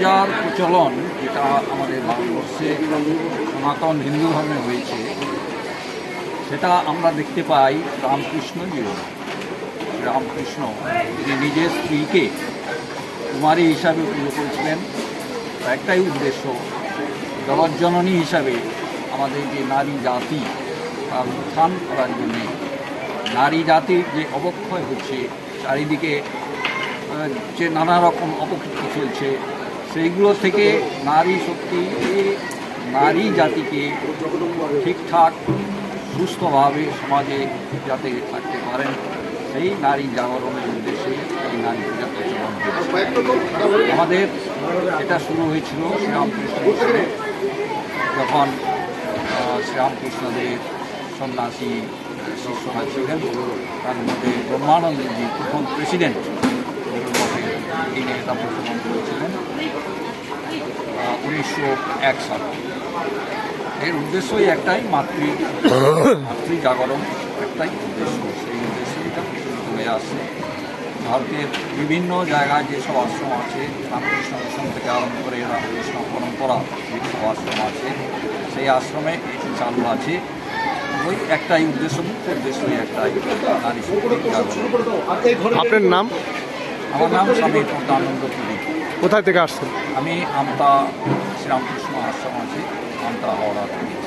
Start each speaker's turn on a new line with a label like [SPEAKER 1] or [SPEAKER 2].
[SPEAKER 1] পূজার প্রচলন, যেটা আমাদের ভারতবর্ষে সনাতন হিন্দু ধর্মে হয়েছে, সেটা আমরা দেখতে পাই রামকৃষ্ণ জীবনে। রামকৃষ্ণ তিনি নিজের স্ত্রীকে কুমারী হিসাবে পুজো করেছিলেন একটাই উদ্দেশ্য, জগজ্জননী হিসাবে আমাদের যে নারী জাতি, তার উত্থান করার জন্যে নারী জাতির যে অবক্ষয় হচ্ছে, চারিদিকে যে নানা রকম অপকীর্তি চলছে সেইগুলো থেকে নারী শক্তি নারী জাতিকে ঠিকঠাক সুস্থভাবে সমাজে যাতে থাকতে পারেন সেই নারী জাগরণের উদ্দেশ্যে এই নারী পূজা আমাদের এটা শুরু হয়েছিল শ্রীরামকৃষ্ণ। যখন আহ, শ্রীরামকৃষ্ণদেব সন্ন্যাসী শিষ্যরা ছিলেন তার মধ্যে ব্রহ্মানন্দজি প্রথম প্রেসিডেন্ট তিনি এটা প্রচলন উনিশশো এক সাল। এর উদ্দেশ্যই একটাই, মাতৃ মাতৃ জাগরণ একটাই উদ্দেশ্য। সেই উদ্দেশ্যে এটা প্রচলিত হয়ে আসছে। ভারতের বিভিন্ন জায়গায় যেসব আশ্রম আছে, রামকৃষ্ণ মিশন থেকে আরম্ভ করে রামকৃষ্ণ পরম্পরা যেসব আশ্রম আছে, সেই আশ্রমে এটি চালু আছে। ওই একটাই উদ্দেশ্য, মুখ্য উদ্দেশ্যই একটাই। নারী
[SPEAKER 2] আপনার নাম?
[SPEAKER 1] আমার নাম স্বামী আনন্দ পুরী
[SPEAKER 2] কোথায় থেকে আসছেন?
[SPEAKER 1] আমি আমতা শ্রীরামকৃষ্ণ আশ্রম আছি আমতা হাওড়া থেকে।